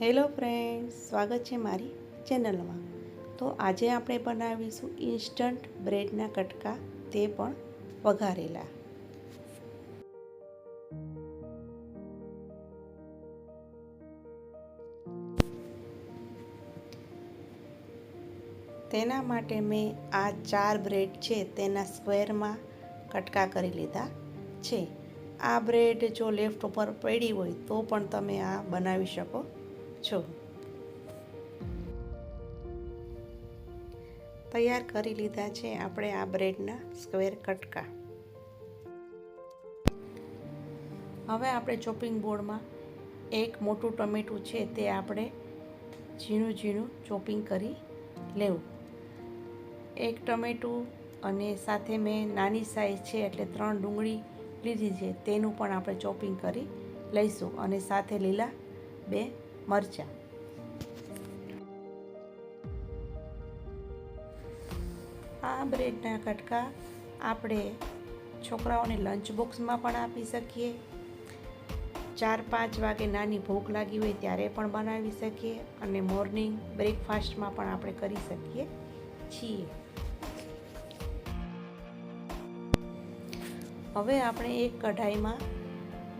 Hello friends, સ્વાગત છે મારી ચેનલમાં. તો આજે આપણે બનાવીશું ઇન્સ્ટન્ટ બ્રેડના કટકા, તે પણ વઘારેલા. તેના માટે મેં આ ચાર બ્રેડ છે તેના સ્ક્વેરમાં કટકા કરી લીધા છે. આ બ્રેડ જો લેફ્ટ ઉપર પડી હોય તો પણ તમે આ બનાવી શકો. છો તૈયાર કરી લીધા છે આપણે આ બ્રેડના સ્ક્વેર કટકા. હવે આપણે ચોપિંગ બોર્ડમાં એક મોટું ટમેટું છે તે આપણે ઝીણું ઝીણું ચોપિંગ કરી લેવું. એક ટમેટું અને સાથે મેં નાની સાઈઝ છે એટલે ત્રણ ડુંગળી લીધી છે, તેનું પણ આપણે ચોપિંગ કરી લઈશું અને સાથે લીલા બે મરચાં. આ બ્રેડના કટકા આપણે છોકરાઓને લંચ બોક્સમાં પણ આપી શકીએ. ચાર પાંચ વાગે નાની ભૂખ લાગી હોય ત્યારે પણ બનાવી શકીએ અને મોર્નિંગ બ્રેકફાસ્ટમાં પણ આપણે કરી શકીએ છીએ. હવે આપણે એક કઢાઈમાં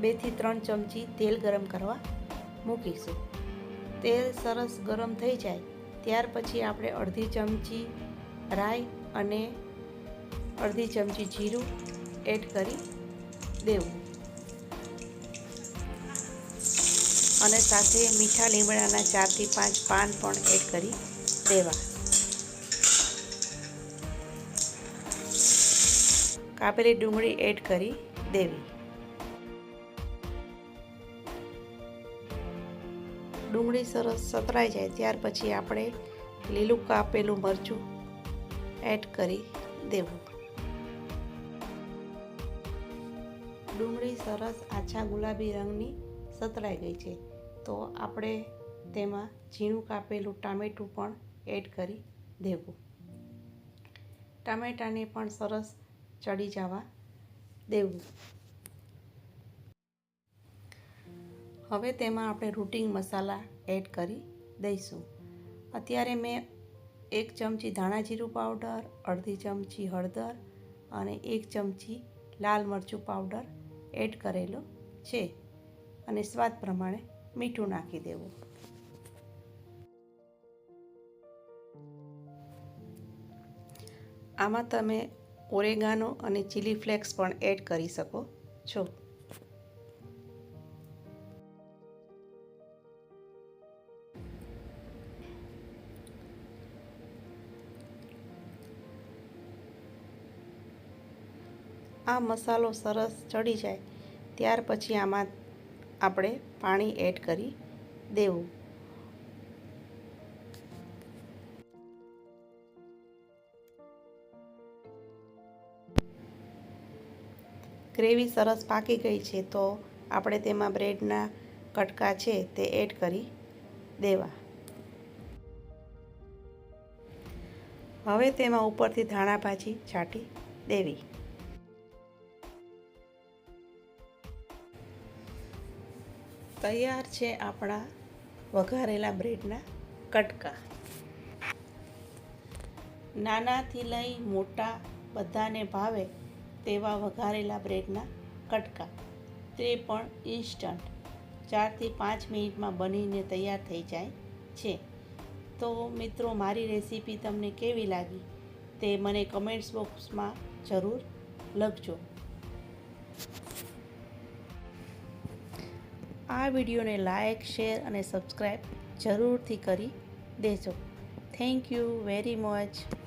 બેથી ત્રણ ચમચી તેલ ગરમ કરવા મૂકીશું તેલ સરસ ગરમ થઈ જાય, ત્યાર પછી આપણે અડધી ચમચી રાઈ અને અડધી ચમચી જીરું એડ કરી દેવું. અને સાથે મીઠા લીમડાના ચારથી પાંચ પાન પણ એડ કરી દેવા. કાપેલી ડુંગળી એડ કરી દેવી. ડુંગળી સરસ સતરાઈ જાય ત્યાર પછી આપણે લીલું કાપેલું મરચું એડ કરી દેવું. ડુંગળી સરસ આછા ગુલાબી રંગની સતરાઈ ગઈ છે. તો આપણે તેમાં ઝીણું કાપેલું ટામેટું પણ એડ કરી દેવું. ટામેટાને પણ સરસ ચડી જવા દેવું. હવે તેમાં આપણે રૂટિંગ મસાલા એડ કરી દઈશું. અત્યારે મેં એક ચમચી ધાણા જીરું પાવડર, અડધી ચમચી હળદર અને એક ચમચી લાલ મરચું પાવડર એડ કરેલો છે અને સ્વાદ પ્રમાણે મીઠું નાખી દેવું. આમાં તમે ઓરેગાનો અને ચીલી ફ્લેક્સ પણ એડ કરી શકો છો. આ મસાલો સરસ ચડી જાય. ત્યાર પછી આમાં આપણે પાણી એડ કરી દેવું. ગ્રેવી સરસ પાકી ગઈ છે તો આપણે તેમાં બ્રેડના કટકા છે તે એડ કરી દેવા. હવે તેમાં ઉપરથી ધાણા ભાજી છાંટી દેવી. તૈયાર છે આપણા વઘારેલા બ્રેડના કટકા. નાનાથી લઈ મોટા બધાને ભાવે તેવા વઘારેલા બ્રેડના કટકા. તે પણ ઇન્સ્ટન્ટ ચારથી પાંચ મિનિટમાં બનીને તૈયાર થઈ જાય છે. તો મિત્રો, મારી રેસીપી તમને કેવી લાગી તે મને કમેન્ટ્સ બોક્સમાં જરૂર લખજો. આ વિડીયોને લાઇક શેર અને સબસ્ક્રાઈબ જરૂરથી કરી દેજો. Thank you very much.